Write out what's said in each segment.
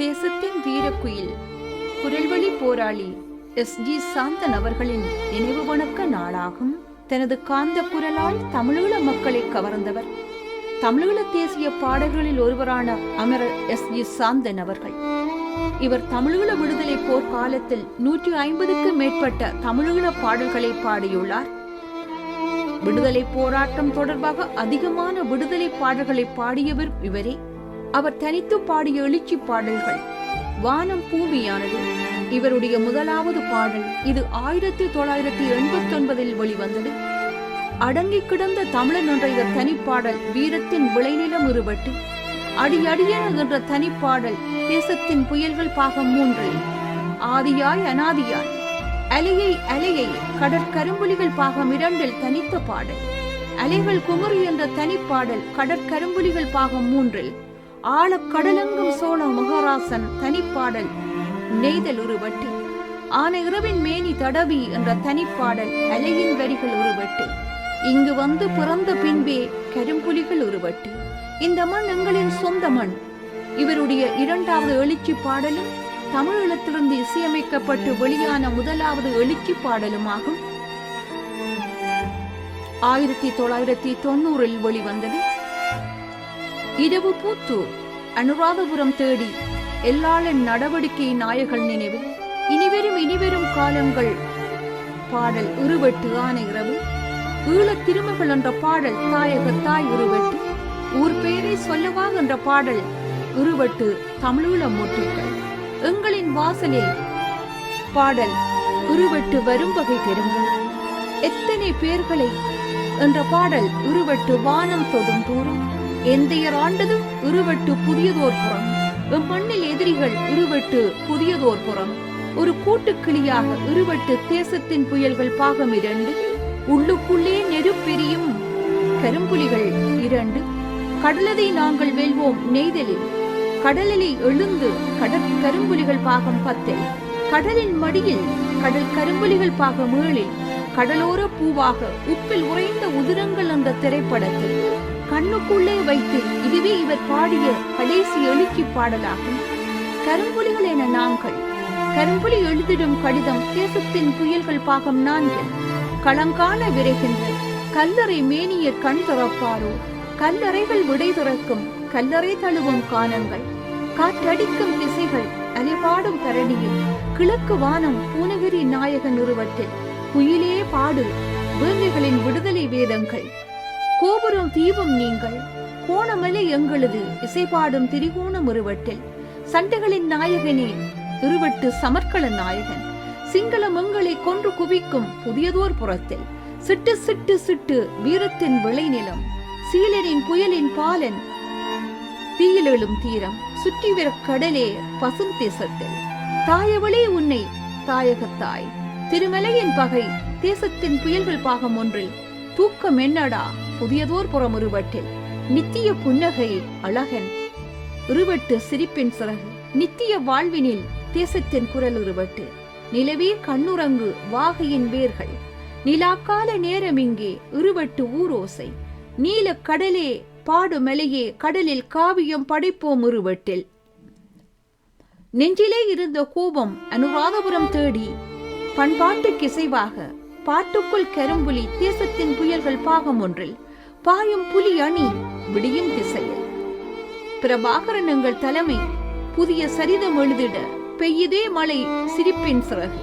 தேசத்தின் வீரக்குயில். குரல்வழி போராளி S. G. Santhan அவர்களின் நினைவு வணக்க நாளாகும். தனது காந்த குரலால் தமிழீழ மக்களை கவர்ந்தவர். தமிழீழ தேசிய பாடல்களில் ஒருவரான அமரர் எஸ். ஜி. சாந்தன் அவர்கள். இவர் தமிழீழ விடுதலை போர் காலத்தில் நூற்றி ஐம்பதுக்கும் மேற்பட்ட தமிழீழ பாடல்களை பாடியுள்ளார். விடுதலை போராட்டம் தொடர்பாக அதிகமான விடுதலை பாடல்களை பாடியவர் இவரே. அவர் தனித்து பாடிய எழுச்சி பாடல்கள். வானம் பூமியானது. இவருடைய முதலாவது பாடல் இது ஆயிரத்தி தொள்ளாயிரத்தி எண்பத்தி ஒன்பதில் வெளிவந்தது. அடங்கி கிடந்த தமிழன் என்ற இவர் தனிப்பாடல் வீரத்தின் விளைநிலம் இருவட்டு அடியடியன என்ற தனிப்பாடல் தேசத்தின் புயல்கள் பாகம் மூன்று. ஆதியாய் அனாதியாய். அலையை அலையை கடற்கரும்புலிகள் பாகம் இரண்டில் தனித்த பாடல். அலைகள் குமரி என்ற தனிப்பாடல் கடற்கரும்புலிகள் பாகம் மூன்றில் ஆழக்கடலெங்கும் சோழ மகாராசன் தனிப்பாடல். நெய்தல் உருவட்டு ஆன இரவின் மேனி தடவி என்ற தனிப்பாடல் அலையின் வரிகள் உருவட்டு இங்கு வந்து பிறந்த பின்பே கரும்புலிகள் உருவட்டு இந்த மண் எங்களின் சொந்த மண். இவருடைய இரண்டாவது எழுச்சி பாடலும் தமிழீழத்திலிருந்து இசையமைக்கப்பட்டு வெளியான முதலாவது எழுச்சி பாடலுமாகும். ஆயிரத்தி தொள்ளாயிரத்தி தொண்ணூறில் வெளிவந்தது இரவு பூத்து அனுராதபுரம் தேடி எல்லாளன் நடவடிக்கை நாயகள் நினைவு. இனிவரும் இனிவரும் காலங்கள். பாடல் உருவெட்டு ஆன இரவு. ஈழத் திருமகள் என்ற பாடல் தாயக தாய் உருவெட்டு. ஊர் பெயரை சொல்லவா என்ற பாடல் உருவெட்டு தமிழீழ மூட்டுக்கள் எங்களின் வாசலில் பாடல் உருவெட்டு வரும் வகை பெறுங்கள் எத்தனை பேர்களை என்ற பாடல் உருவெட்டு வானம் தொடும் தூரம். எந்தையர் ஆண்டது இருவட்டு புதியதோர் புறம். எம்மண்ணில் எதிரிகள் இருவட்டு புதியதோர் புறம். ஒரு கூட்டுக்கிளியாக இருவட்டு தேசத்தின் புயல்கள் பாகம் இரண்டு. உள்ளுக்குள்ளே நெருப்பெரியும் கரும்புலிகள் இரண்டு. கடலதை நாங்கள் வெல்வோம் நெய்தலில். கடலிலே எழுந்து கடற் கரும்புலிகள் பாகம் பத்தில். கடலின் மடியில் கடல் கரும்புலிகள் பாகம் ஏழில். கடலோர பூவாக உப்பில் உறைந்த உதிரங்கள் அந்த திரைப்படத்தில். கண்ணுக்குள்ளே வைத்து இதுவே இவர் பாடிய கடைசி எழுச்சி பாடலாகும். கரும்புலிகள் என நாங்கள். கரும்புலி எழுதிடும் கடிதம் தேசத்தின் புயல்கள் பாகம் நான்கு. களங்கான விரைகின்ற கல்லறை மேனியர் கண் துறப்பாரோ? கல்லறைகள் விடை திறக்கும் கல்லறை தழுவும் காலங்கள் காற்றடிக்கும் திசைகள் அலைபாடும் தரணியில் கிழக்கு வானம் பூனகிரி நாயகன் உருவத்தில். குயிலே பாடு வேங்கைகளின் விடுதலை வேதங்கள். கோபுரம் தீபம் நீங்கள். கோணமலை எங்களது இசைபாடும் திரிகோணம் உருவட்டில் சண்டைகளின் நாயகனே இருவட்டு சமர்க்கள நாயகன். சிங்கள மங்களை கொன்று குவிக்கும் புதியதோர் புறத்தில். சிட்டு சிட்டு சிட்டு வீரத்தின் விளைநிலம். சீலரின் புயலின் பாலன் தீயிலெழும் தீரம். சுற்றிவர கடலே பசும் தேசத்தில். தாயவளே உன்னை தாயகத்தாய் திருமலையின் பகை தேசத்தின் புயல்கள் பாகம் ஒன்றில். தூக்கம் என்னடா? புதியதோர் புறமுருவட்டில் நித்திய புன்னகை அழகன். உருவட்டு சிரிப்பின் சிறகு நித்திய வாழ்வினில் தேசத்தின் குரல் உருவட்டு நிலவே கண்ணுறங்கு வாகையின் வேர்கள் நிலாக்கால நேரம் இங்கே உருவட்டு ஊரோசை. நீல கடலே பாடு மலையே கடலில் காவியம் படைப்போம் உருவட்டில் நெஞ்சிலே இருந்த கோபம் அனுராதபுரம் தேடி பண்பாட்டுக்கு இசைவாக பாட்டுக்குள் கரும்புலி தேசத்தின் புயல்கள் பாகம் ஒன்றில். பாயும் புலி அணி விடியும் திசையில். பிரபாகரனங்கள் தலைமை புதிய சரிதம் எழுதிட பெய்யுதே மழை சிரிப்பின் சிறகு.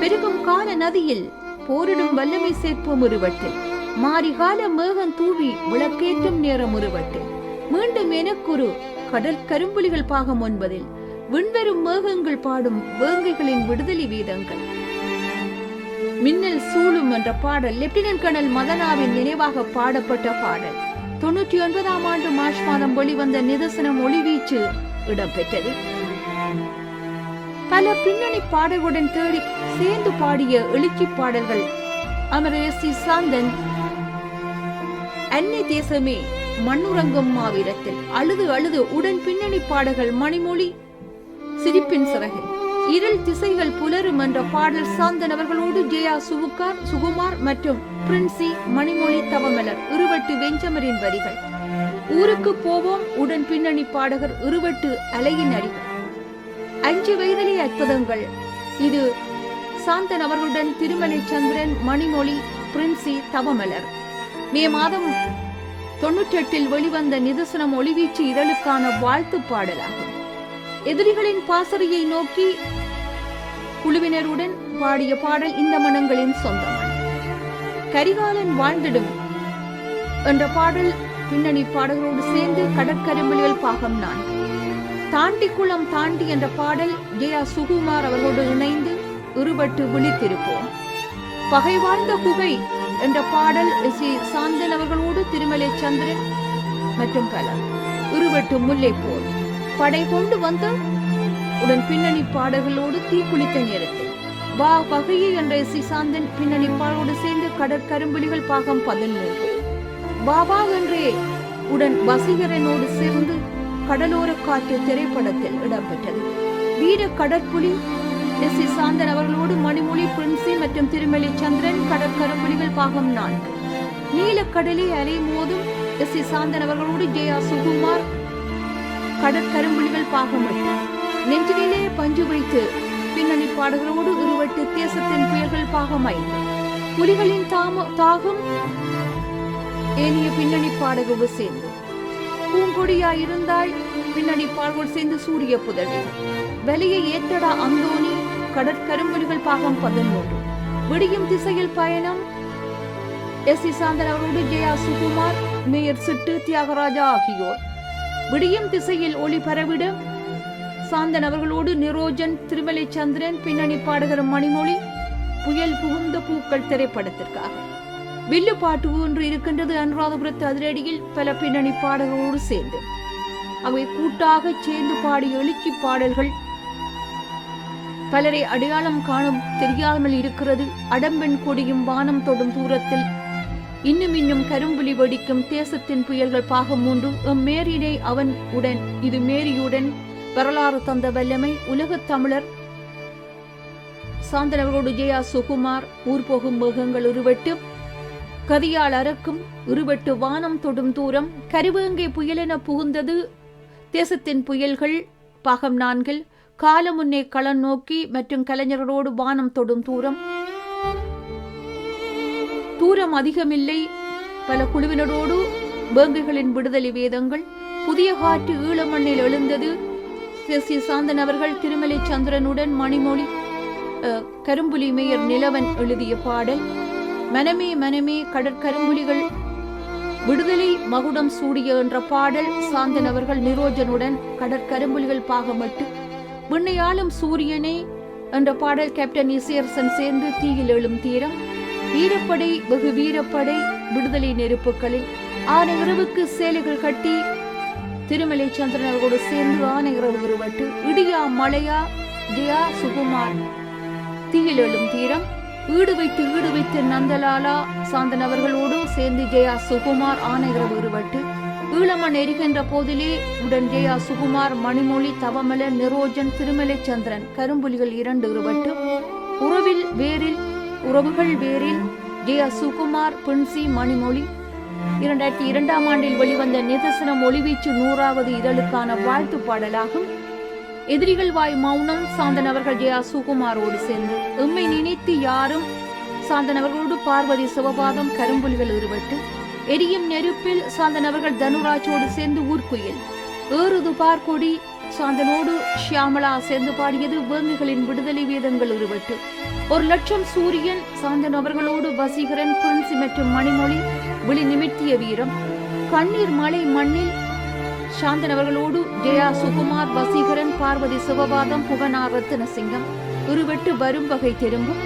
பெருகும் கால நதியில் போரிடும் வல்லமை சேர்ப்போம் ஒருவட்டில் மாரிகால மேகம் தூவி விளக்கேற்றும் நேரம் ஒருவட்டில் மீண்டும் எனக்குரு கடல் கரும்புலிகள் பாகம் ஒன்பதில். விண்வரும் மேகங்கள் பாடும் வேங்கைகளின் விடுதலை வீதங்கள். மின்னல் சூழும் என்ற பாடல் லெப்டினன்ட் கர்னல் மதனாவின் நினைவாக பாடப்பட்ட பாடல். தொண்ணூற்றி ஒன்பதாம் ஆண்டு மார்ச் மாதம் வெளிவந்த நிதர்சனம் ஒளிவீச்சு இடம்பெற்றது. பல பின்னணி பாடல்களுடன் தேடி சேர்ந்து பாடிய எழுச்சி பாடல்கள் அமரர் எஸ் சி சாந்தன் அன்னை தேசமே மண்ணுறங்கும் மாவீரத்தில் அழுது அழுது உடன் பின்னணி பாடல்கள் மணிமொழி சிரிப்பின் சிறகு. இருள் திசைகள் புலரும் என்ற பாடல் சாந்தன் அவர்களோடு ஜெயா சுவுக்கார் சுகுமார் மற்றும் பிரின்சி மணிமொழி தவமலர் இருவட்டு வெஞ்சமரின் வரிகள். ஊருக்கு போவோம் உடன் பின்னணி பாடகர் இருவட்டு அலையின் அறிவு அஞ்சு வயதிலே அற்புதங்கள். இது சாந்தன் அவர்களுடன் திருமலை சந்திரன் மணிமொழி பிரின்சி தவமலர். மே மாதம் தொன்னூற்றி எட்டில் வெளிவந்த நிதர்சனம் ஒளிவீச்சு இதழுக்கான வாழ்த்து பாடலாகும். எதிரிகளின் பாசறையை நோக்கி குழுவினருடன் பாடிய பாடல் இந்த மனங்களின் சொந்தமான கரிகாலன் வாழ்ந்திடும் என்ற பாடல் பின்னணி பாடல்களோடு சேர்ந்து கடற்கரும்புலிகள் பாகம் நான் தாண்டி குளம் தாண்டி என்ற பாடல் ஜெயா சுகுமார் அவர்களோடு இணைந்து இருபட்டு விழித்திருப்போம். பகை வாழ்ந்த குகை என்ற பாடல் சி சாந்தன் அவர்களோடு திருமலை சந்திரன் மற்றும் பலர் இருவட்டு முல்லை போல் படை கொண்டு வந்த உடன் பின்னணி பாடல்களோடு தீக்குளித்த நேரத்தில் வா பகையை என்ற சிசாந்தன் பின்னணி பாடலோடு சேர்ந்து கடற்கரும்புலிகள் பாகம் பதினொன்று. பாபா என்றே உடன் வசீகரனோடு சேர்ந்து கடலோர காற்று திரைப்படத்தில் இடம்பெற்றது. வீர கடற்புலி எஸ். சி. சாந்தன் அவர்களோடு மணிமொழி பிரின்சி மற்றும் திருமலை சந்திரன் கடற்கரும்புலிகள் பாகம் நான்கு. நீலக்கடலை அலை மோதும் எஸ். சி. சாந்தன் அவர்களோடு ஜெயா சுகுமார் கடற்கரும்புலிகள் பாகம் எட்டு நெஞ்சிலே பஞ்சு வைத்து பின்னணி பாடல்களோடு இருவட்டு தேசத்தின் புயல்கள் பாகமாய் புலிகளின் தாம தாகம் ஏனிய பின்னணி பாடகோடு சேர்ந்து பூங்கொடியா இருந்தாய் பின்னணி பாடகோடு சேர்ந்து சூரிய புதவி. வெளியே ஏத்தடா அந்தோணி கடற்கரும்புலிகள் பாகம் பதினொன்று விடியும் திசையில் பயணம். எஸ். சி சாந்தன் அவரோடு ஜெயா சுகுமார் மேயர் சிட்டு தியாகராஜா ஆகியோர். விடியும் திசையில் ஒளி பரவிடும் சாந்தன் அவர்களோடு நிரோஜன் திருமலை சந்திரன் பின்னணி பாடகர் மணிமொழி புயல் புகுந்த பூக்கள் திரைப்படத்திற்காக. வில்லு பாட்டு ஒன்று இருக்கின்றது அனுராதபுரத்து அதிரடியில் பல பின்னணி பாடகரோடு சேர்ந்து. அவை கூட்டாக சேர்ந்து பாடிய எழுச்சி பாடல்கள். பலரை அடையாளம் காணும் தெரியாமல் இருக்கிறது. அடம்பெண் கொடியும் வானம் தொடும் தூரத்தில் இன்னும் இன்னும் கரும்புலி வெடிக்கும் தேசத்தின் புயல்கள் பாகம் மூன்று எம் மேரினை அவன் உடன் இது மேரியுடன் வரலாறு தந்த வல்லமை உலகத் தமிழர். சாந்தனவரோடு ஜெயா சுகுமார் ஊர் போகும் மேகங்கள் உருவெட்டு கதியால் அறக்கும் உருவெட்டு வானம் தொடும் தூரம் கருவேங்கை புயலென புகுந்தது தேசத்தின் புயல்கள் பாகம் நான்கில் காலமுன்னே களம் நோக்கி மற்றும் கலைஞர்களோடு வானம் தொடும் தூரம். தூரம் அதிகமில்லை. பல குழுவினரோடு வேங்கைகளின் விடுதலை வேதங்கள் புதிய காற்று ஈழமண்ணில் எழுந்தது. சி. சாந்தன் அவர்கள் திருமலை சந்திரனுடன் மணிமொழி கரும்புலி மேயர் நிலவன் எழுதிய பாடல் மனமே மனமே கடற்கரும்புலிகள் விடுதலை மகுடம் சூடிய என்ற பாடல் சாந்தன் அவர்கள் நிரோஜனுடன் கடற்கரும்புலிகள் பாகமட்டு விண்ணையாளும் சூரியனே என்ற பாடல் கேப்டன் இசையரசன் சேர்ந்து தீயில் எழும் தீரம். வீரப்படை வெகு வீரப்படை விடுதலை நெருப்புகளில் ஆனையிறவுக்கு சேலைகள் கட்டி திருமலை சந்திரன் அவர்களோடு சேர்ந்து ஆனையிறவு இரவு இருவட்டு இடியா மலையா ஜெயா சுகுமார். தீயில் எழும் தீரம் ஈடு வைத்து ஈடு வைத்து நந்தலாலா சாந்தன் அவர்களோடு சேர்ந்து ஜெயா சுகுமார் ஆனையிறவு இரவு இருவட்டு ஈழமண் எரிகின்ற போதிலே உடன் ஜெயா சுகுமார் மணிமொழி தவமல நிரோஜன் திருமலை சந்திரன் கரும்புலிகள் இரண்டு இருவட்டு உறவில் வேரில் உறவுகள் வேரில் ஆர் சுகுமார் பின்சி மணிமொழி. இரண்டாயிரத்தி இரண்டாம் ஆண்டில் வெளிவந்த நிதர்சனம் ஒளிவீச்சு நூறாவது இதழுக்கான வாழ்த்து பாடலாகும். எதிரிகள் வாய் மௌனம் சாந்தன் அவர்கள் ஜெயா சுகுமாரோடு சேர்ந்து. எம்மை நினைத்து யாரும் சாந்தன் அவர்களோடு பார்வதி சிவபாதம் கரும்புலிகள் இருவட்டு. எரியும் நெருப்பில் சாந்தன் அவர்கள் தனுராஜோடு சேர்ந்து ஊர்க்குயில் ஏறுது பார்க்கொடி சாந்தனோடு ஷியாமலா சேர்ந்து பாடியது வேங்குகளின் விடுதலை வேதங்கள் இருவட்டு. ஒரு லட்சம் சூரியன் சாந்தன் அவர்களோடு வசீகரன் பிரின்சி மற்றும் மணிமொழி விழி நிமித்திய வீரம். கண்ணீர் மலை மண்ணில் சாந்தன் அவர்களோடு ஜெயா சுகுமார் வசீகரன் பார்வதி சிவபாதம் புகனார் ரத்தினசிங்கம் உருவெட்டு வரும் வகை திரும்பும்.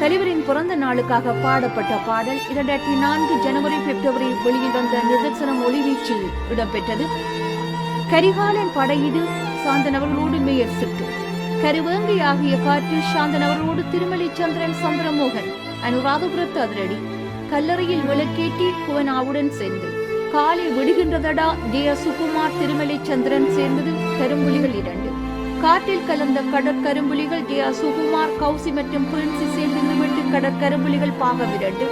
தலைவரின் பிறந்த நாளுக்காக பாடப்பட்ட பாடல் இரண்டாயிரத்தி நான்கு ஜனவரி பிப்ரவரி வெளியில் வந்த நிதர்சனம் ஒளிவீச்சில் இடம்பெற்றது. கரிகாலன் படையீடு சாந்தன் அவர்களோடு மேயர் சிட்டு கருவேங்கை ஆகிய காற்று சாந்தன் அவரோடு திருமலை சந்திரன் சந்திரமோகன் அனுராதபுரத்து அதிரடி கல்லறையில் விளக்கேட்டி புவனாவுடன் சேர்ந்து காலை விடுகின்றதடா ஜெய சுகுமார் திருமலை சந்திரன் சேர்ந்தது கரும்புலிகள் இரண்டு. காற்றில் கலந்த கடற்கரும்புலிகள் ஜெயா சுகுமார் கௌசி மற்றும் பிரின்சி சேர்ந்து நிமிட்டு கடற்கரும்புலிகள் பாகம் இரண்டு.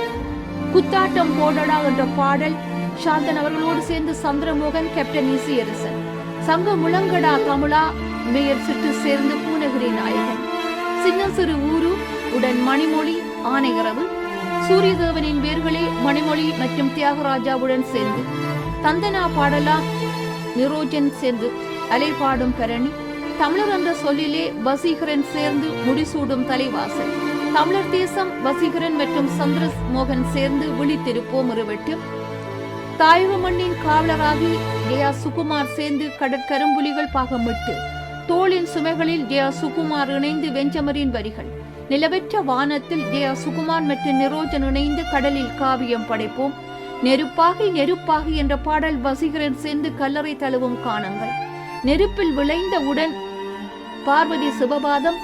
குத்தாட்டம் போடடா என்ற பாடல் சாந்தன் அவர்களோடு சேர்ந்து சந்திரமோகன் கேப்டன் இசியரசன். சங்க முழங்கடா தமிழா மேயர் சிட்டு சேர்ந்து பூநகரி நாயகன். சின்ன சிறு ஊரு உடன் மணிமொழி ஆனையரவு. சூரியதேவனின் வேர்களே மணிமொழி மற்றும் தியாகராஜாவுடன் சேர்ந்து. தந்தனா பாடலா நிரோஜன் சேர்ந்து. அலைபாடும் பரணி தமிழர் என்ற சொல்லிலே வசீகரன் சேர்ந்து முடிசூடும் தலைவாசல். தமிழர் தேசம் வசீகரன் மற்றும் சந்திர மோகன் சேர்ந்து விழித்திருப்போம் இருவட்டு தாயக மண்ணின் காவலராகி ஜெயா சுகுமார் சேர்ந்து கடற்கரும்புலிகள் பாகமிட்டு. தோளின் சுமைகளில் ஜெயா சுகுமார் இணைந்து வெஞ்சமரின் வரிகள். நிலவற்ற வானத்தில் ஜெயா சுகுமார் மற்றும் நிரோஜன் இணைந்து கடலில் காவியம் படைப்போம். நெருப்பாகி நெருப்பாகி என்ற பாடல் வசீகரன் சேர்ந்து கல்லறை தழுவும் காணுங்கள். நெருப்பில் விளைந்த உடன் பார்வதி சிவபாதம்.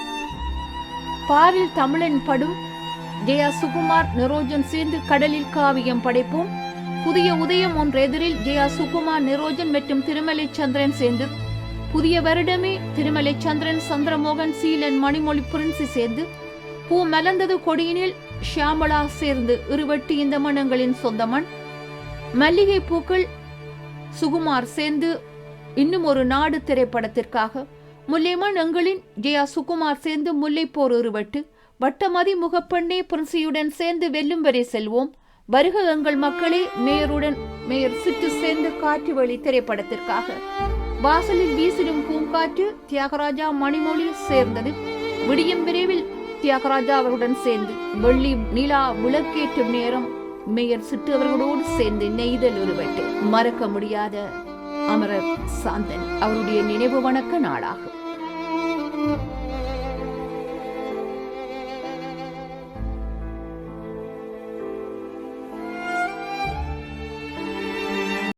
பாரில் தமிழன் படும் ஜெயா சுகுமார் நிரோஜன் சேர்ந்து கடலில் காவியம் படைப்போம். புதிய உதயம் ஒன்று எதிரில் ஜெயா சுகுமார் நிரோஜன் மற்றும் திருமலை சந்திரன் சேர்ந்து புதிய வருடமே திருமலை சந்திரன் சந்திரமோகன் சீலன் மணிமொழி பிரின்சி சேர்ந்து பூ மலர்ந்தது கொடியினில் ஷியாமலா சேர்ந்து இருவட்டி இந்த மனங்களின் சொந்தமன். மல்லிகை பூக்கள் சுகுமார் சேர்ந்து இன்னும் ஒரு நாடு திரைப்படத்திற்காக. முல்லைமன் எங்களின் ஜெயா சுகுமார் சேர்ந்து முல்லைப்போர் இருவட்டு. வட்டமதி முகப்பெண்ணே பிரின்சியுடன் சேர்ந்து வெல்லும் வரை செல்வோம். வருக எங்கள் மக்களே மேயருடன் மேயர் சிட்டு சேர்ந்து காற்று வழி திரைப்படத்திற்காக. வாசலில் வீசிடும் பூங்காற்று தியாகராஜா மணிமொழி சேர்ந்தது. விடியும் விரைவில் தியாகராஜா அவருடன் சேர்ந்து வெள்ளி நிலா விளக்கேற்றும் நேரம் மேயர் சிட்டு அவர்களோடு சேர்ந்து நெய்தல் ஒருவட்டு மறக்க முடியாத அமரர் சாந்தன் அவருடைய நினைவு வணக்க நாளாகும்.